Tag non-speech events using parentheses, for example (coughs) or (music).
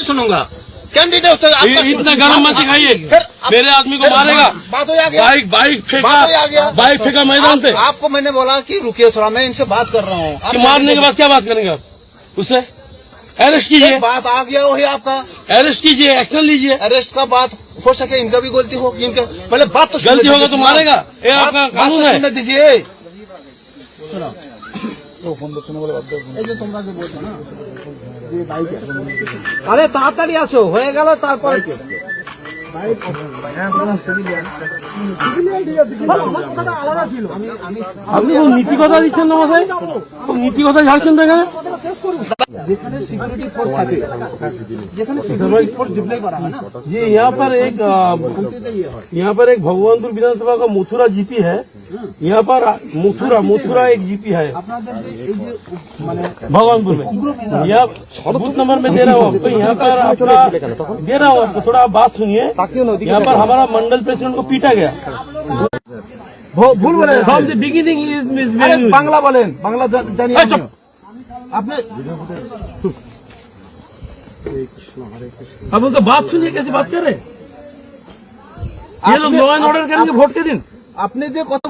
सुनूँगा। Candidate इतना गरम मत दिखाइए। मेरे आदमी को मारेगा। बात हो गया। बाइक बाइक फेंका। बात हो बाइक फेंका मैदान पे। आपको मैंने बोला कि रुकिए थोड़ा मैं इनसे बात कर रहा हूँ। कि मारने के बाद क्या बात करेंगे आप? उससे? अरेस्ट कीजिए। बात आ गया वही आपका। अरेस्ट कीजिए एक्शन लीजिए। अरेस्ट का बात हो सके इनका भी गलती हो इनका पहले बात तो गलती होगा तो दीजिए। मारेगा। ये बात- आपका बात तो कानून है। दीजिए। (coughs) আরে তাড়াতাড়ি আসো, হয়ে গেল তারপরে আপনি নীতি কথা দিচ্ছেন না মশাই নীতি কথা ঝাড়ছেন তো এখানে? যেখানে সিকিউরিটি ফোর্স থাকে যেখানে সিকিউরিটি ফোর্স ডিপ্লয় করা হয় না ये यहाँ पर एक अ, यहाँ पर एक भगवानपुर विधानसभा का मथुरा जीपी है यहाँ पर मथुरा मथुरा एक जीपी है আপনাদের যে এই যে মানে भगवानपुर में यहाँ बूथ नंबर में दे रहा हूँ आपको यहाँ पर आपका दे रहा हूँ आपको थोड़ा आप बात सुनिए यहाँ पर हमारा मंडल प्रेसिडेंट को पीटा गया ভুল বলে फ्रॉम द बिगिनिंग আরে বাংলা বলেন বাংলা জা- জানি এই চুপ। আমিও। আপনি अब उनका बात सुनिए कैसे बात कर रहे हैं ये लोग लॉ एंड ऑर्डर करेंगे वोट के दिन আপনি যে কত